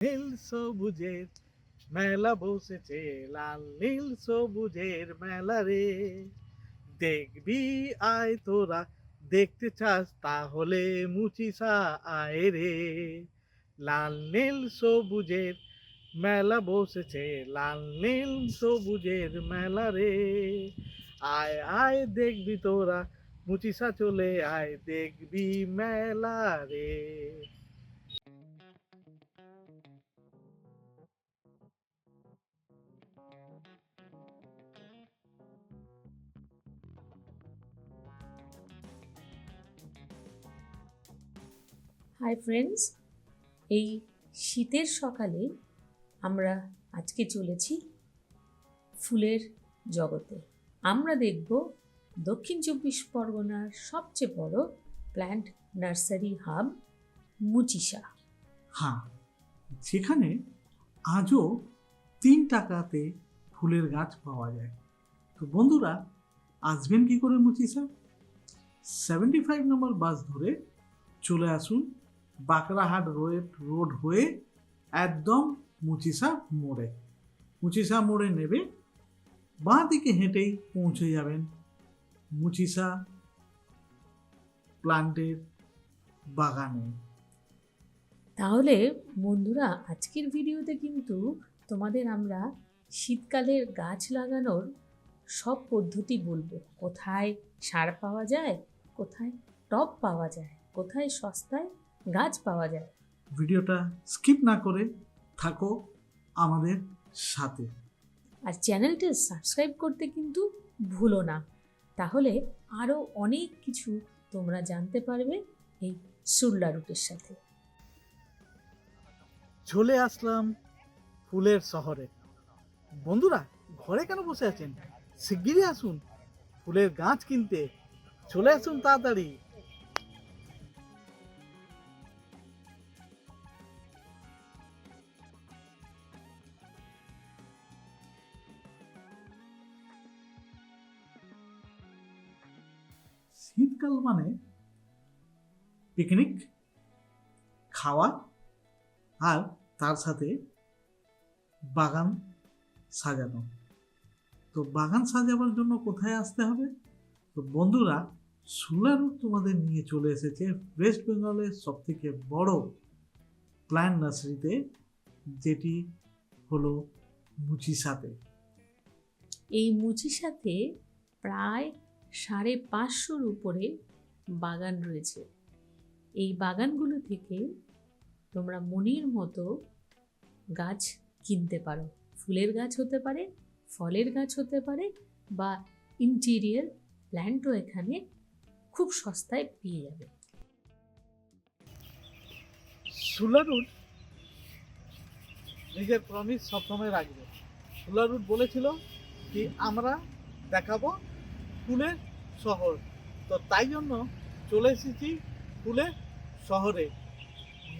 নীল সবুজের মেলা বসেছে, লাল নীল সবুজের মেলা রে। দেখবি, আয় তোরা, দেখতে চাস, তাহলে মুচিসা আয় রে। লাল নীল সবুজের মেলা বসেছে, লাল নীল সবুজের মেলা রে। আয় আয়, দেখবি তোরা, মুচিসা চলে আয়, দেখবি মেলা রে। হাই ফ্রেন্ডস এই শীতের সকালে আমরা আজকে চলেছি ফুলের জগতে। আমরা দেখব দক্ষিণ চব্বিশ পরগনার সবচেয়ে বড় প্ল্যান্ট নার্সারি হাব মুচিসা হ্যাঁ সেখানে আজও তিন টাকাতে ফুলের গাছ পাওয়া যায়। তো বন্ধুরা, আসবেন কি করে মুচিসা সেভেন্টি ফাইভ নম্বর বাস ধরে চলে আসুন। বাঁকড়াহাট রোড রোড হয়ে একদম মুচিসা মোড়ে। মুচিসা মোড়ে নেবে বাঁ দিকে হেঁটেই পৌঁছে যাবেন মুচিসা প্লান্টের বাগানে। তাহলে বন্ধুরা, আজকের ভিডিওতে কিন্তু তোমাদের আমরা শীতকালের গাছ লাগানোর সব পদ্ধতি বলব। কোথায় সার পাওয়া যায়, কোথায় টব পাওয়া যায়, কোথায় সস্তায় গাছ পাওয়া যায়। ভিডিওটা স্কিপ না করে থাকো আমাদের সাথে। আর চ্যানেলটা সাবস্ক্রাইব করতে কিন্তু ভুলো না। তাহলে আরও অনেক কিছু তোমরা জানতে পারবে এই সুরলা রুটের সাথে। চলে আসলাম ফুলের শহরে। বন্ধুরা ঘরে কেন বসে আছেন? শিগগিরই আসুন ফুলের গাছ কিনতে। চলে আসুন তাড়াতাড়ি। শীতকাল মানে পিকনিক খাওয়া আর তার সাথে বাগান সাজানো। তো বাগান সাজাবার জন্য কোথায় আসতে হবে? তো বন্ধুরা সুলারু তোমাদের নিয়ে চলে এসেছে ওয়েস্ট বেঙ্গলের সব থেকে বড় প্ল্যান্ট নার্সারিতে যেটি হলো মুচিসাতে। এই মুচিসাতে প্রায় সাড়ে পাঁচশোর উপরে বাগান রয়েছে। এই বাগানগুলো থেকে তোমরা মনের মতো গাছ কিনতে পারো। ফুলের গাছ হতে পারে, ফলের গাছ হতে পারে বা ইন্টেরিয়ার প্ল্যান্টও এখানে খুব সস্তায় পেয়ে যাবে। সুলারুট নিজের প্রমিস সবসময় রাখবে। সুলারুট বলেছিল কি, আমরা দেখাবো ফুলের শহর। তো তাই জন্য চলে এসেছি ফুলের শহরে।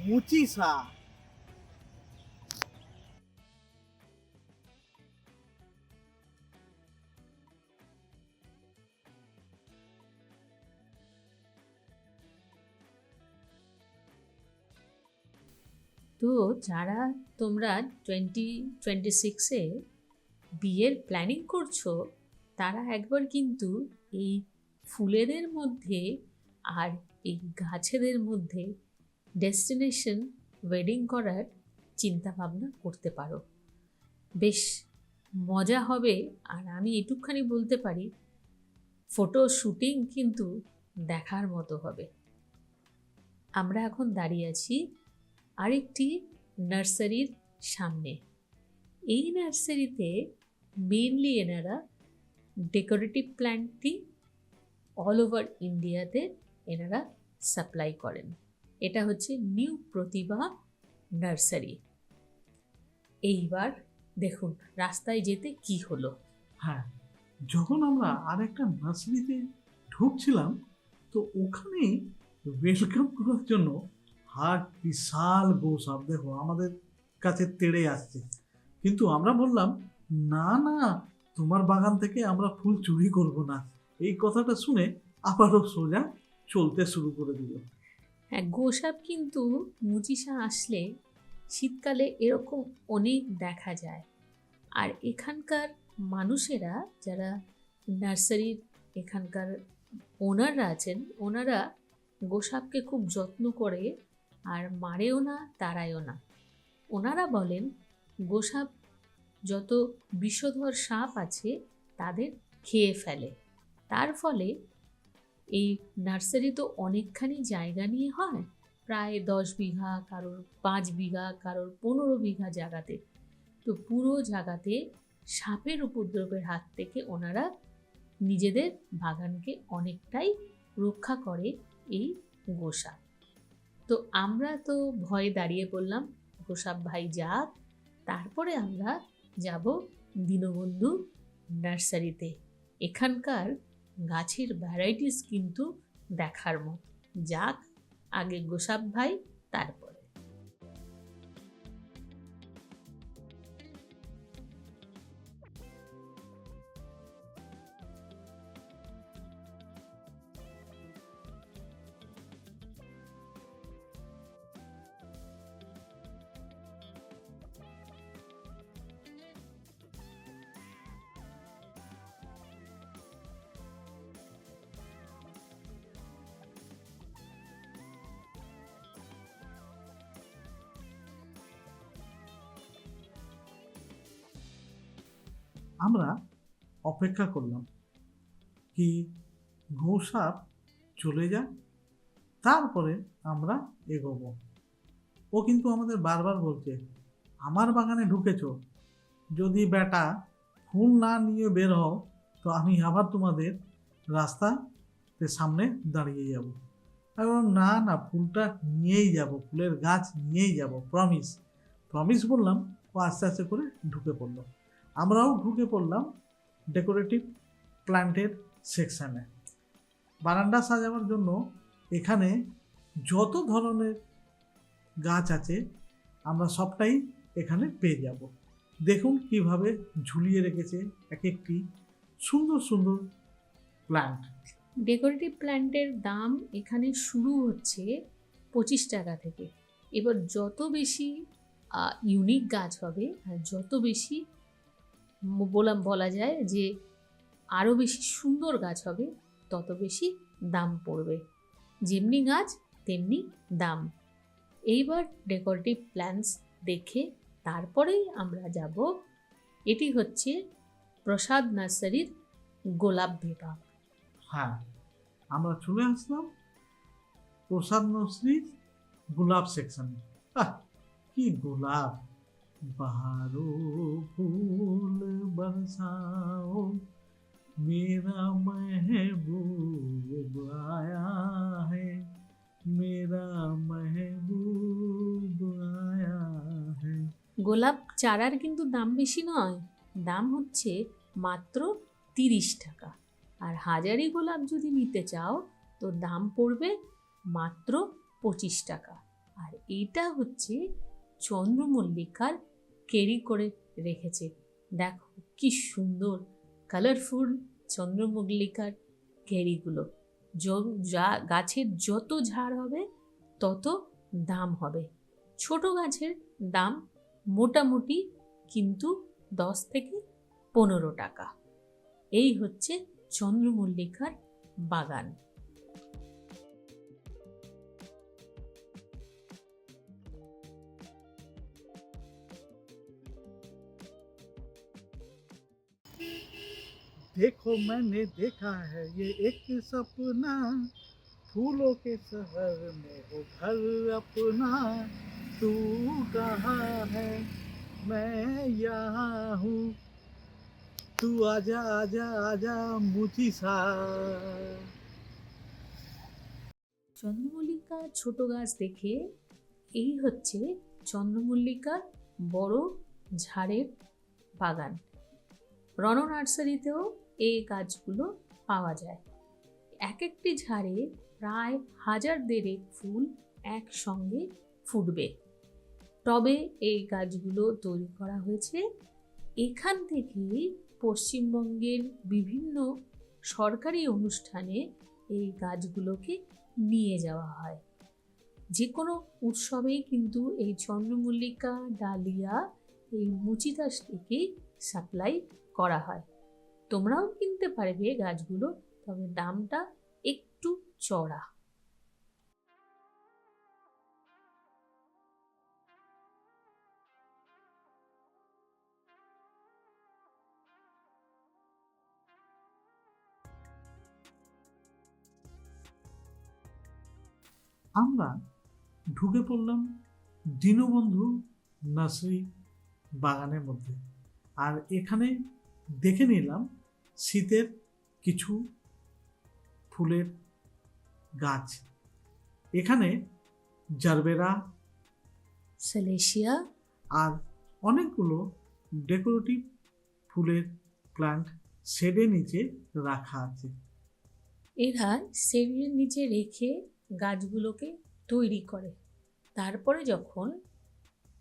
মুচিসা তো যারা তোমরা টোয়েন্টি টোয়েন্টি সিক্সে বিয়ের প্ল্যানিং করছ তারা একবার কিন্তু এই ফুলেদের মধ্যে আর এই গাছেদের মধ্যে ডেস্টিনেশন ওয়েডিং করার চিন্তা ভাবনা করতে পারো। বেশ মজা হবে আর আমি এটুকখানি বলতে পারি ফটো শুটিং কিন্তু দেখার মতো হবে। আমরা এখন দাঁড়িয়ে আছি আরেকটি নার্সারির সামনে। এই নার্সারিতে মেনলি এনারা ডেকোরেটিভ প্ল্যান্টটি অল ওভার ইন্ডিয়াতে এনারা সাপ্লাই করেন। এটা হচ্ছে নিউ প্রতিভা নার্সারি। এইবার দেখুন, রাস্তায় যেতে কি হলো। হ্যাঁ যখন আমরা আরেকটা নার্সারিতে ঢুকছিলাম, তো ওখানে ওয়েলকাম করার জন্য হাট, বিশাল গোসাপ দেখো, আমাদের কাছে তেড়ে আসছে। কিন্তু আমরা বললাম, না না তোমার বাগান থেকে আমরা ফুল চুরি করব না। এই কথাটা শুনে আবারও সোজা চলতে শুরু করে দিল। হ্যাঁ গোসাপ কিন্তু মুচিসা আসলে শীতকালে এরকম অনেক দেখা যায়। আর এখানকার মানুষেরা যারা নার্সারির এখানকার ওনাররা আছেন, ওনারা গোসাপকে খুব যত্ন করে আর মারেও না, তাড়ায়ও না। ওনারা বলেন, গোসাপ যত বিষধর সাপ আছে তাদের খেয়ে ফেলে। তার ফলে এই নার্সারি তো অনেকখানি জায়গা নিয়ে হয়, প্রায় দশ বিঘা, কারোর পাঁচ বিঘা, কারোর পনেরো বিঘা জায়গাতে। তো পুরো জায়গাতে সাপের উপদ্রবের হাত থেকে ওনারা নিজেদের বাগানকে অনেকটাই রক্ষা করে এই গোসাপ। তো আমরা তো ভয়ে দাঁড়িয়ে পড়লাম, গোসাপ ভাই যাক, তারপরে আমরা যাব দীনবন্ধু নার্সারিতে। এখানকার গাছের ভ্যারাইটিস কিন্তু দেখার মতো। যাক আগে গোসাব ভাই তারপরে অপেক্ষা করলাম কি ঘোষাপ চলে যাক তারপরে আমরা এগোবো। ও কিন্তু আমাদের বারবার বলছে আমার বাগানে ঢুকেছ। যদি বেটা ফুল না নিয়ে বের হও তো আমি আবার তোমাদের রাস্তাতে সামনে দাঁড়িয়ে যাব। আমি বললাম, না না ফুলটা নিয়েই যাব ফুলের গাছ নিয়েই যাব প্রমিস প্রমিস বললাম ও আস্তে আস্তে করে ঢুকে পড়ল। আমরাও ঢুকে পড়লাম ডেকোরেটিভ প্ল্যান্টের সেকশানে বারান্দা সাজাবার জন্য এখানে যত ধরনের গাছ আছে, আমরা সবটাই এখানে পেয়ে যাব। দেখুন কীভাবে ঝুলিয়ে রেখেছে এক একটি সুন্দর সুন্দর প্ল্যান্ট ডেকোরেটিভ প্ল্যান্টের দাম এখানে শুরু হচ্ছে পঁচিশ টাকা থেকে। এবার যত বেশি ইউনিক গাছ হবে আর যত বেশি ম- বলা যায় যে আরও বেশি সুন্দর গাছ হবে, তত বেশি দাম পড়বে। যেমনি গাছ, তেমনি দাম। এইবার ডেকোরেটিভ প্ল্যান্টস দেখে তারপরেই আমরা যাব। এটি হচ্ছে প্রসাদ নার্সারির গোলাপ বিভাগ। হ্যাঁ আমরা চলে আসলাম প্রসাদ নার্সারির গোলাপ সেকশনে কি গোলাপ! বাহারো ফুল বরসাও मेरा महबूब आया है मेरा महबूब आया है গোলাপ চারার কিন্তু দাম বেশি নয় দাম হচ্ছে মাত্র তিরিশ টাকা আর হাজারি গোলাপ যদি নিতে চাও তো দাম পড়বে মাত্র পঁচিশ টাকা আর এইটা হচ্ছে চন্দ্রমল্লিকার কেরি করে রেখেছে। দেখো কি সুন্দর কালারফুল চন্দ্রমল্লিকার কেরিগুলো। য- যা, গাছের যত ঝাড় হবে, তত দাম হবে। ছোট গাছের দাম মোটামুটি কিন্তু দশ থেকে পনেরো টাকা। এই হচ্ছে চন্দ্রমল্লিকার বাগান। देखो मैंने देखा है ये एक सपना फूलों के शहर में हो घर अपना तू कहाँ है मैं यहाँ हूँ तू आजा आजा आजा मुझी सा চন্দ্রমল্লিকা ছোট গাছ দেখে এই হচ্ছে চন্দ্রমল্লিকার বড় ঝাড়ের বাগান রণ নার্সারিতেও এই গাছগুলো পাওয়া যায়। এক একটি ঝাড়ে প্রায় হাজার দেড়েক ফুল একসঙ্গে ফুটবে। তবে এই গাছগুলো তৈরি করা হয়েছে এখান থেকেই পশ্চিমবঙ্গের বিভিন্ন সরকারি অনুষ্ঠানে এই গাছগুলোকে নিয়ে যাওয়া হয়। যে কোনো উৎসবেই কিন্তু এই চন্দ্রমল্লিকা, ডালিয়া, এই মুচি চাষ থেকেই সাপ্লাই করা হয়। তোমরাও কিনতে পারবে গাছগুলো, তবে দামটা একটু চড়া। আমরা ঢুকে পড়লাম দীনবন্ধু নার্সারি বাগানের মধ্যে। আর এখানে দেখে নিলাম শীতের কিছু ফুলের গাছ। এখানে জারবেরা সেলেশিয়া আর অনেকগুলো ডেকোরেটিভ ফুলের প্লান্ট শেডের নিচে রাখা আছে। এরা সেরির নিচে রেখে গাছগুলোকে তৈরি করে। তারপরে যখন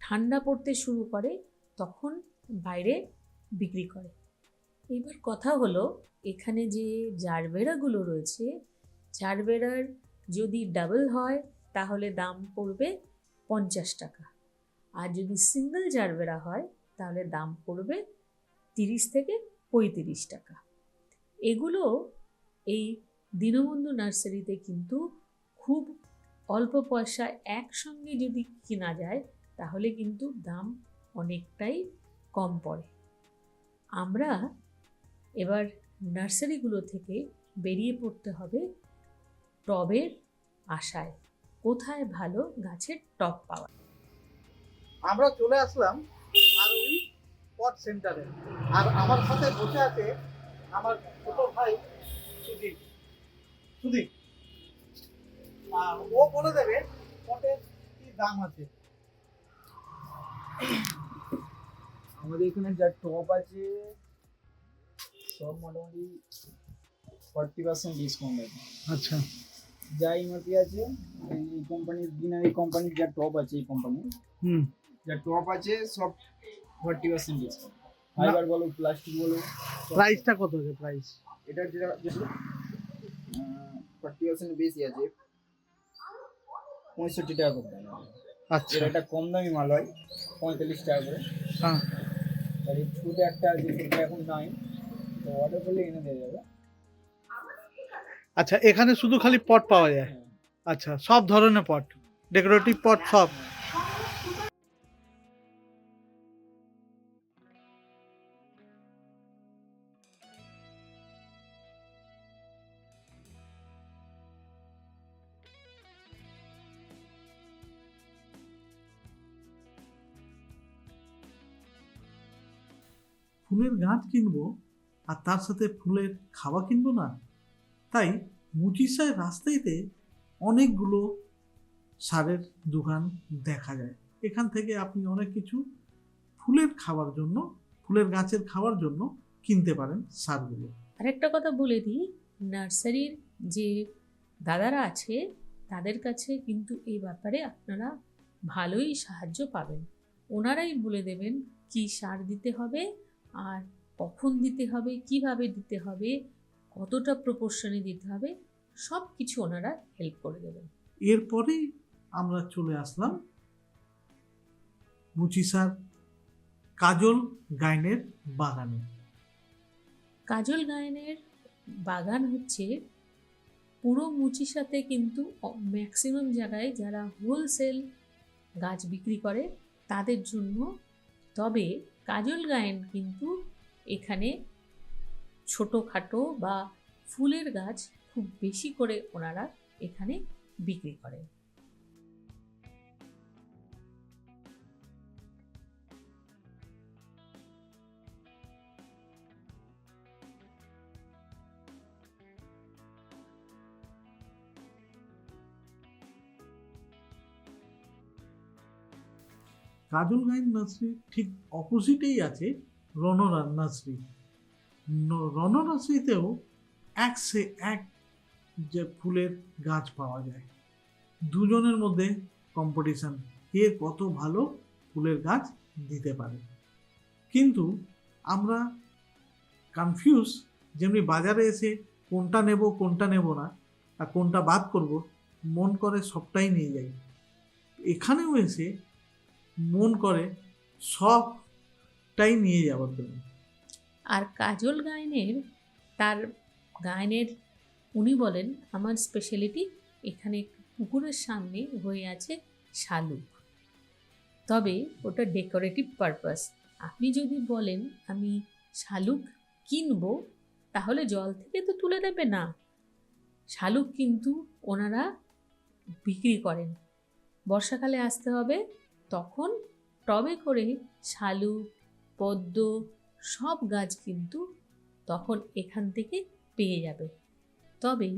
ঠান্ডা পড়তে শুরু করে তখন বাইরে বিক্রি করে। এবার কথা হলো এখানে যে জারবেরাগুলো রয়েছে, জারবেরার যদি ডাবল হয়, তাহলে দাম পড়বে পঞ্চাশ টাকা। আর যদি সিঙ্গেল জারবেরা হয়, তাহলে দাম পড়বে তিরিশ থেকে পঁয়ত্রিশ টাকা। এগুলো এই দীনবন্ধু নার্সারিতে কিন্তু খুব অল্প পয়সায় একসঙ্গে যদি কেনা যায়, তাহলে কিন্তু দাম অনেকটাই কম পড়ে। আমরা এবার নার্সারিগুলো থেকে বেরিয়ে পড়তে হবে টবের আশায়। কোথায় ভালো গাছের টব পাওয়া? আমরা চলে আসলাম আর ওই পট সেন্টারে। আর আমার সাথে বসে আছে আমার ছোট ভাই সুদীপ। সুদীপ আর ও বলে দেবে পটের কি দাম আছে। আমাদের এখানে যা টপ আছে সব মোটামুটি ফর্টি পার্সেন্ট ডিসকাউন্ট আছে। আচ্ছা। যা ইমতি আছে এই কোম্পানির বিনারি কোম্পানির যা টপ আছে এই কোম্পানির হুম। যা টপ আছে সব ফর্টি পার্সেন্ট ডিসকাউন্ট ফাইবার বলো প্লাস্টিক বলো প্রাইসটা কত আছে প্রাইস এটার যেটা যেটা ফর্টি পার্সেন্ট বেশি আছে পঁয়ষট্টি টাকা করে দাম। আচ্ছা। একটা কম দামি মাল হয় পঁয়তাল্লিশ টাকা করে। হ্যাঁ। আর এই ছোট একটা আছে যেটা এখন নাই। অর্ডার করলে এনে দেওয়া যাবে। আচ্ছা এখানে শুধু খালি পট পাওয়া যায়? হ্যাঁ। আচ্ছা সব ধরনের পট ডেকোরেটিভ পট সব? ফুলের গাছ কিনবো? আর তার সাথে ফুলের খাওয়া কিনবো না? তাই মুচিসায় রাস্তাইতে অনেকগুলো সারের দোকান দেখা যায়। এখান থেকে আপনি অনেক কিছু ফুলের খাওয়ার জন্য, ফুলের গাছের খাওয়ার জন্য কিনতে পারেন সারগুলো। আরেকটা কথা বলে দিই, নার্সারির যে দাদারা আছে, তাদের কাছে কিন্তু এই ব্যাপারে আপনারা ভালোই সাহায্য পাবেন। ওনারাই বলে দেবেন কি সার দিতে হবে আর কখন দিতে হবে কীভাবে দিতে হবে কতটা প্রপোর্শনে দিতে হবে সব কিছু ওনারা হেল্প করে দেবেন। এরপরেই আমরা চলে আসলাম মুচিসার কাজল গাইনের বাগানে। কাজল গায়নের বাগান হচ্ছে পুরো মুচির সাথে কিন্তু ম্যাক্সিমাম জায়গায় যারা হোলসেল গাছ বিক্রি করে তাদের জন্য। তবে কাজল গায়ন কিন্তু এখানে ছোটোখাটো বা ফুলের গাছ খুব বেশি করে ওনারা এখানে বিক্রি করেন। কাজল গাইন নার্সারি ঠিক অপোজিটেই আছে ন- রন এক সে এক যে ফুলের গাছ পাওয়া যায়। দুজনের মধ্যে কম্পিটিশন কে কত ভালো ফুলের গাছ দিতে পারে। কিন্তু আমরা কনফিউজ যেমনি বাজারে এসে কোনটা নেব কোনটা নেব না আর কোনটা বাদ করব, মন করে সবটাই নিয়ে যাই। এখানেও এসে মন করে সবটাই নিয়ে যাওয়ার জন্য আর কাজল গায়নের তার গায়নের উনি বলেন, আমার স্পেশালিটি এখানে পুকুরের সামনে হয়ে আছে শালুক। তবে ওটা ডেকোরেটিভ পারপাস আপনি যদি বলেন, আমি শালুক কিনবো, তাহলে জল থেকে তো তুলে দেবে না। শালুক কিন্তু ওনারা বিক্রি করেন। বর্ষাকালে আসতে হবে, তখন টবে করে শালুক পদ্ম, সব গাছ কিন্তু তখন এখান থেকে পেয়ে যাবে। তবে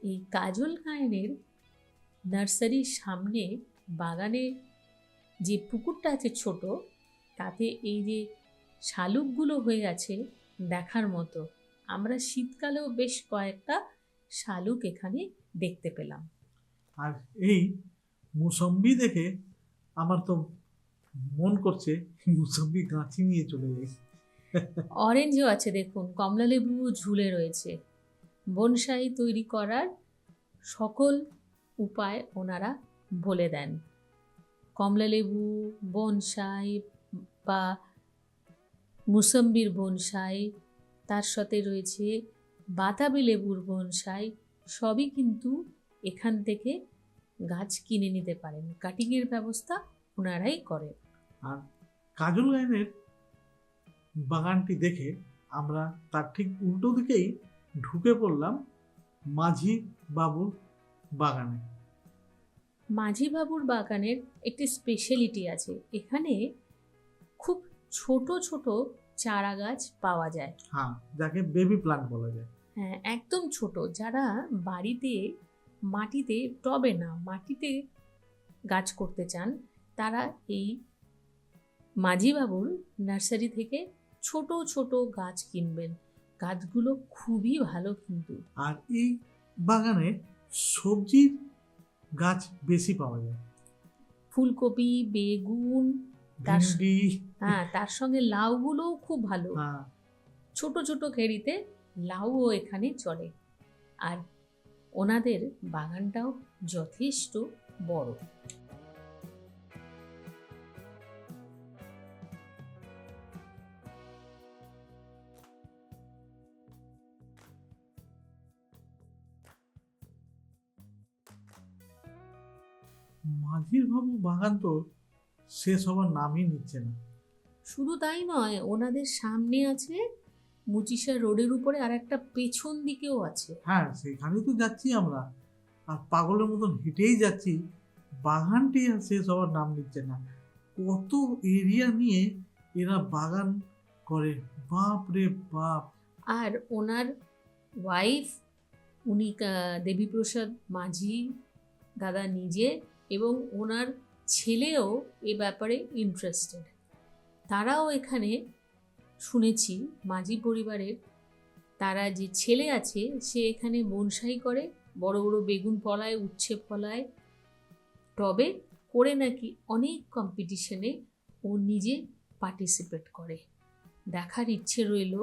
এই কাজল গায়নের নার্সারির সামনে বাগানে যে পুকুরটা আছে ছোট, তাতে এই যে শালুকগুলো হয়ে গেছে দেখার মতো, আমরা শীতকালেও বেশ কয়েকটা শালুক এখানে দেখতে পেলাম। আর এই মুসম্বি দেখে আমার তো মন করছে, মুসম্বি গাছি নিয়ে চলে যাই। অরেঞ্জও আছে দেখুন কমলালেবু ঝুলে রয়েছে। বনসাই তৈরি করার সকল উপায় ওনারা বলে দেন। কমলালেবু বনসাই বা মুসম্বির বনসাই, তার সাথে রয়েছে বাতাবি লেবুর বনসাই, সবই কিন্তু এখান থেকে গাছ কিনে নিতে পারেন। কাটিংয়ের ব্যবস্থা ওনারাই করেন আর কাজল গায়নের বাগানটি দেখে আমরা তার ঠিক উল্টো দিকেই ঢুকে পড়লাম মাঝি বাবুর বাগানে। মাঝি বাবুর বাগানের একটি স্পেশালিটি আছে। এখানে খুব ছোট ছোট চারা গাছ পাওয়া যায়। হ্যাঁ যাকে বেবি প্লান্ট বলা যায়। হ্যাঁ একদম ছোট। যারা বাড়িতে মাটিতে টবে না মাটিতে গাছ করতে চান তারা এই মাঝিবাবুর নার্সারি থেকে ছোট ছোট গাছ কিনবেন। গাছগুলো খুবই ভালো কিন্তু। আর এই বাগানে সবজির গাছ বেশি পাওয়া যায়। ফুলকপি বেগুন তার হ্যাঁ তার সঙ্গে লাউগুলোও খুব ভালো। হ্যাঁ। ছোট ছোট খেরিতে লাউও এখানে চলে। আর ওনাদের বাগানটাও যথেষ্ট বড়। মাঝির বাবু বাগান তো শেষ হবার নামই নিচ্ছে না। শুধু তাই নয় ওনাদের সামনে আছে মুচিসা রোডের উপরে আর একটা পেছন দিকেও আছে। হ্যাঁ সেখানেই তো যাচ্ছি আমরা। আর পাগলের মতন হেঁটেই যাচ্ছি। বাগানটি আর শেষ হওয়ার নাম নিচ্ছে না। কত এরিয়া নিয়ে এরা বাগান করে। বাপ রে বাপ। আর ওনার ওয়াইফ উনি কা- দেবীপ্রসাদ মাঝি দাদা নিজে এবং ওনার ছেলেও এ ব্যাপারে ইন্টারেস্টেড তারাও এখানে শুনেছি, মাঝি পরিবারের তারা যে ছেলে আছে, সে এখানে বনসাই করে, বড় বড় বেগুন ফলায়, উচ্ছে ফলায়। টবে করে নাকি অনেক কম্পিটিশনে ও নিজে পার্টিসিপেট করে। দেখার ইচ্ছে রইল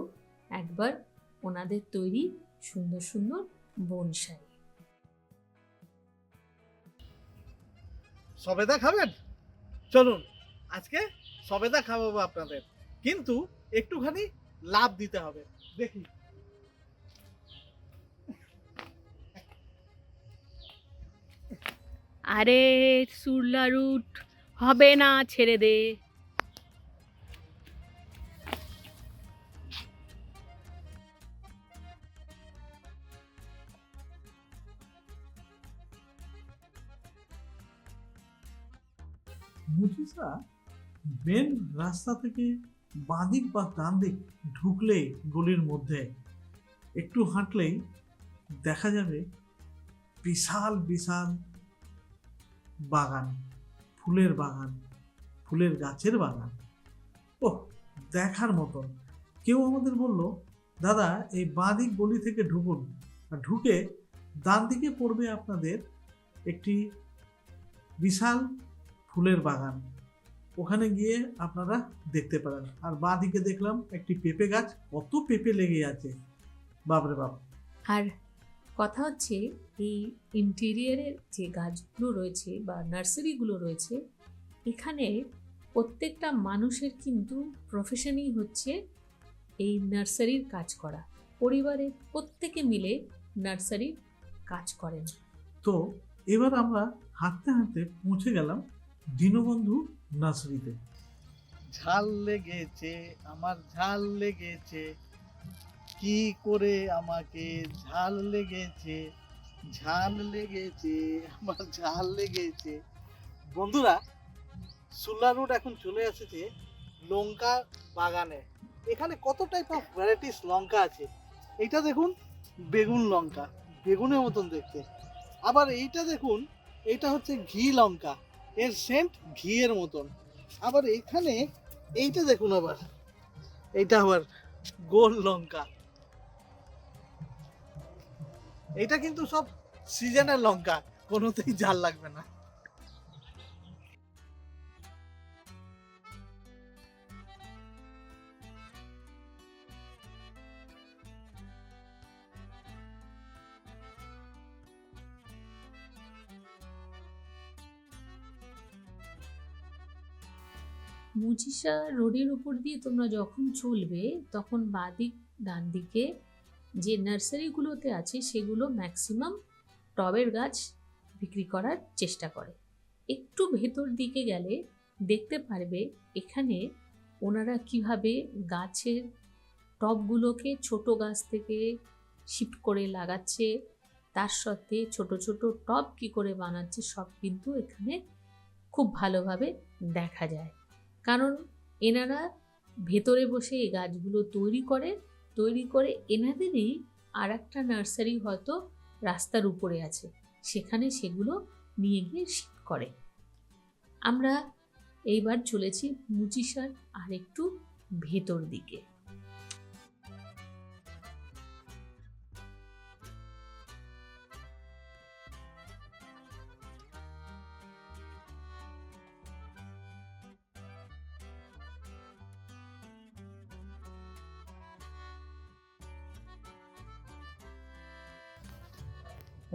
একবার ওনাদের তৈরি সুন্দর সুন্দর বনসাই। সবেদা খাবেন? চলুন, আজকে সবেদা খাওয়াবো আপনাদের। কিন্তু একটুখানি লাভ দিতে হবে। দেখি। আরে সুরলা রুট হবে না ছেড়ে দে। মুচিসা মেন রাস্তা থেকে বাঁদিক বা ডান দিক ঢুকলে গলির মধ্যে একটু হাঁটলেই দেখা যাবে বিশাল বিশাল বাগান, ফুলের বাগান, ফুলের গাছের বাগান। ও দেখার মতন কেউ আমাদের বলল, দাদা, এই বাঁদিক গলি থেকে ঢুকুন। আর ঢুকে ডান দিকে পড়বে আপনাদের একটি বিশাল ফুলের বাগান। ওখানে গিয়ে আপনারা দেখতে পারেন। আর বাঁ দিকে দেখলাম একটি পেঁপে গাছ কত পেঁপে লেগে আছে। বাপরে বাপ। আর কথা হচ্ছে এই ইন্টেরিয়ারের যে গাছগুলো রয়েছে বা নার্সারিগুলো রয়েছে এখানে প্রত্যেকটা মানুষের কিন্তু প্রফেশনই হচ্ছে এই নার্সারির কাজ করা। পরিবারের প্রত্যেকে মিলে নার্সারির কাজ করেন। তো এবার আমরা হাঁটতে হাঁটতে পৌঁছে গেলাম দীনবন্ধু নার্সারিতে ঝাল লেগেছে, আমার ঝাল লেগেছে। কি করে আমাকে ঝাল লেগেছে? ঝাল লেগেছে, আমার ঝাল লেগেছে। বন্ধুরা সুলা রোড এখন চলে এসেছে লঙ্কা বাগানে। এখানে কত টাইপ অফ ভ্যারাইটিস লঙ্কা আছে? এইটা দেখুন, বেগুন লঙ্কা, বেগুনের মতন দেখতে। আবার এইটা দেখুন এটা হচ্ছে ঘি লঙ্কা। এর সেন্ট ঘিয়ের মতন। আবার এখানে এইটা দেখুন আবার। এইটা আবার গোল লঙ্কা। এটা কিন্তু সব সিজনের লঙ্কা, কোনোতেই জাল লাগবে না। মুচিসা রোডের উপর দিয়ে তোমরা যখন চলবে, তখন বাদিক ডান দিকে যে নার্সারিগুলোতে আছে, সেগুলো ম্যাক্সিমাম টবের গাছ বিক্রি করার চেষ্টা করে। একটু ভেতর দিকে গেলে দেখতে পারবে এখানে ওনারা কীভাবে গাছের টবগুলোকে ছোট গাছ থেকে শিফট করে লাগাচ্ছে, তার সাথে ছোট ছোট টব কি করে বানাচ্ছে, সব কিন্তু এখানে খুব ভালোভাবে দেখা যায়। কারণ এনারা ভেতরে বসে এই গাছগুলো তৈরি করে তৈরি করে এনাদেরই আর একটা নার্সারি হয়তো রাস্তার উপরে আছে। সেখানে সেগুলো নিয়ে গিয়ে শিফট করে। আমরা এইবার চলেছি মুচিসার আর একটু ভেতর দিকে।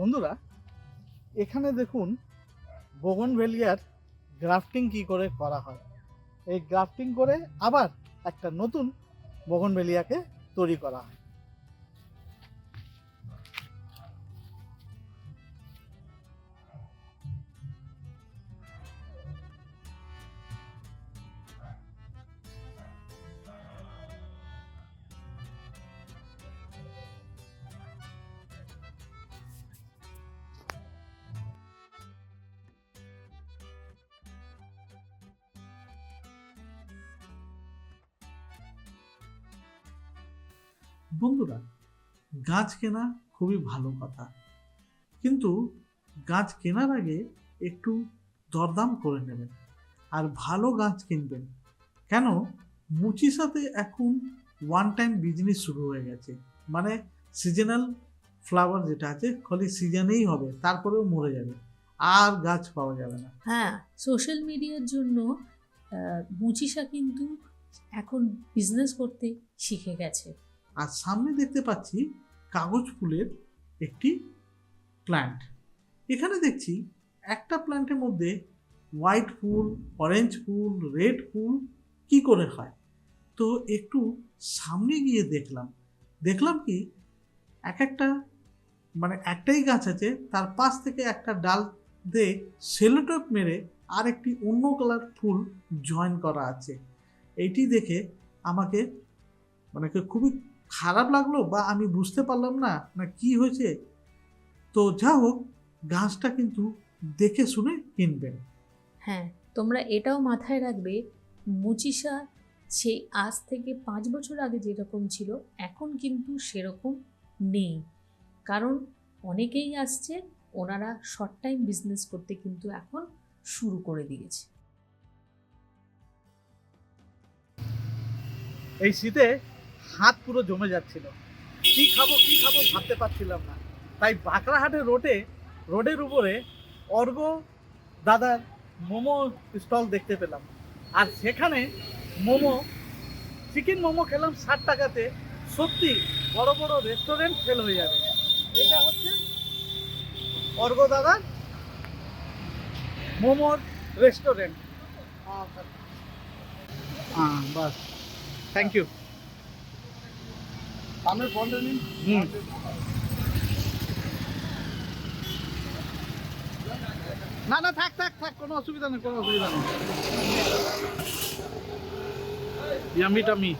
বন্ধুরা, এখানে দেখুন বগন ভেলিয়ার গ্রাফটিং কি করে করা হয়। এই গ্রাফটিং করে আবার একটা নতুন বোগনভেলিয়াকে তৈরি করা হয়। বন্ধুরা, গাছ কেনা খুবই ভালো কথা। কিন্তু গাছ কেনার আগে একটু দরদাম করে নেবেন আর ভালো গাছ কিনবেন। কেন? মুচিসাতে এখন ওয়ান টাইম বিজনেস শুরু হয়ে গেছে। মানে সিজনাল ফ্লাওয়ার যেটা আছে, খালি সিজনেই হবে, তারপরেও মরে যাবে। আর গাছ পাওয়া যাবে না। হ্যাঁ সোশ্যাল মিডিয়ার জন্য মুচিসা কিন্তু এখন বিজনেস করতে শিখে গেছে। আর সামনে দেখতে পাচ্ছি কাগজ ফুলের একটি প্ল্যান্ট এখানে দেখছি একটা প্ল্যান্টের মধ্যে হোয়াইট ফুল অরেঞ্জ ফুল রেড ফুল কি করে হয়? তো একটু সামনে গিয়ে দেখলাম। দেখলাম কি এক একটা মানে একটাই গাছ আছে, তার পাশ থেকে একটা ডাল দিয়ে সেলোটেপ মেরে আর একটি অন্য কালার ফুল জয়েন করা আছে। এইটি দেখে আমাকে মানে খুবই খারাপ লাগল বা আমি বুঝতে পারলাম না না কি হয়েছে? তো যা হোক গাছটা কিন্তু দেখে শুনে কিনবেন। হ্যাঁ তোমরা এটাও মাথায় রাখবে মুচিসা সেই আজ থেকে পাঁচ বছর আগে যেরকম ছিল এখন কিন্তু সেরকম নেই। কারণ অনেকেই আসছে ওনারা শর্ট টাইম বিজনেস করতে কিন্তু এখন শুরু করে দিয়েছে। এই শীতে হাত পুরো জমে যাচ্ছিল। কি খাব কি খাব ভাবতে পারছিলাম না। তাই বাঁকড়াহাটের রোডে, রোডের উপরে অর্গ দাদার মোমো স্টল দেখতে পেলাম। আর সেখানে মোমো চিকেন মোমো খেলাম ষাট টাকাতে। সত্যি বড় বড় রেস্টুরেন্ট ফেল হয়ে যাবে। এটা হচ্ছে অর্ঘ দাদার মোমোর রেস্টুরেন্ট হ্যাঁ বাস। থ্যাংক ইউ সামনের ফোনটা নিন। হুম। না না থাক থাক থাক কোনো অসুবিধা নেই কোনো অসুবিধা নেই। ইয়ামি টামি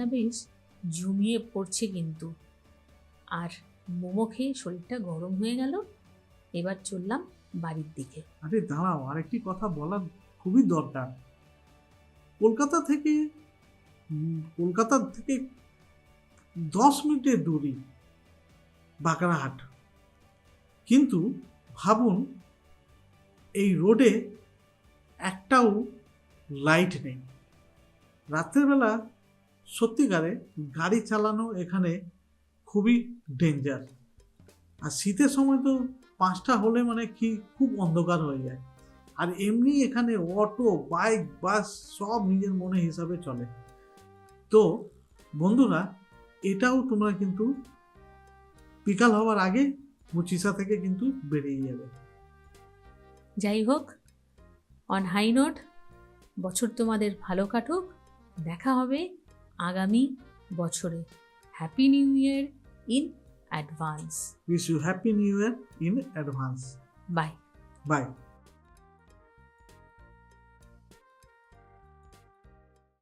ঠান্ডা বেশ জমিয়ে পড়ছে কিন্তু। আর মোমো খেয়ে শরীরটা গরম হয়ে গেল। এবার চললাম বাড়ির দিকে। আরে দাঁড়াও, আরেকটি কথা বলার খুবই দরকার। কলকাতা থেকে কলকাতা থেকে দশ মিনিটের দূরই বাঁকড়াহাট কিন্তু ভাবুন, এই রোডে একটাও লাইট নেই। রাত্রেবেলা সত্যিকারে গাড়ি চালানো এখানে খুবই ডেঞ্জার আর শীতের সময় তো পাঁচটা হলে মানে কি খুব অন্ধকার হয়ে যায়। আর এমনি এখানে অটো বাইক বাস সব নিজের মনে হিসাবে চলে। তো বন্ধুরা, এটাও তোমরা কিন্তু বিকাল হওয়ার আগে মুচিসা থেকে কিন্তু বেরিয়ে যাবে। যাই হোক অন হাই নোট বছর তোমাদের ভালো কাটুক, দেখা হবে আগামী বছরে। Happy new year in advance wish you happy new year in advance bye bye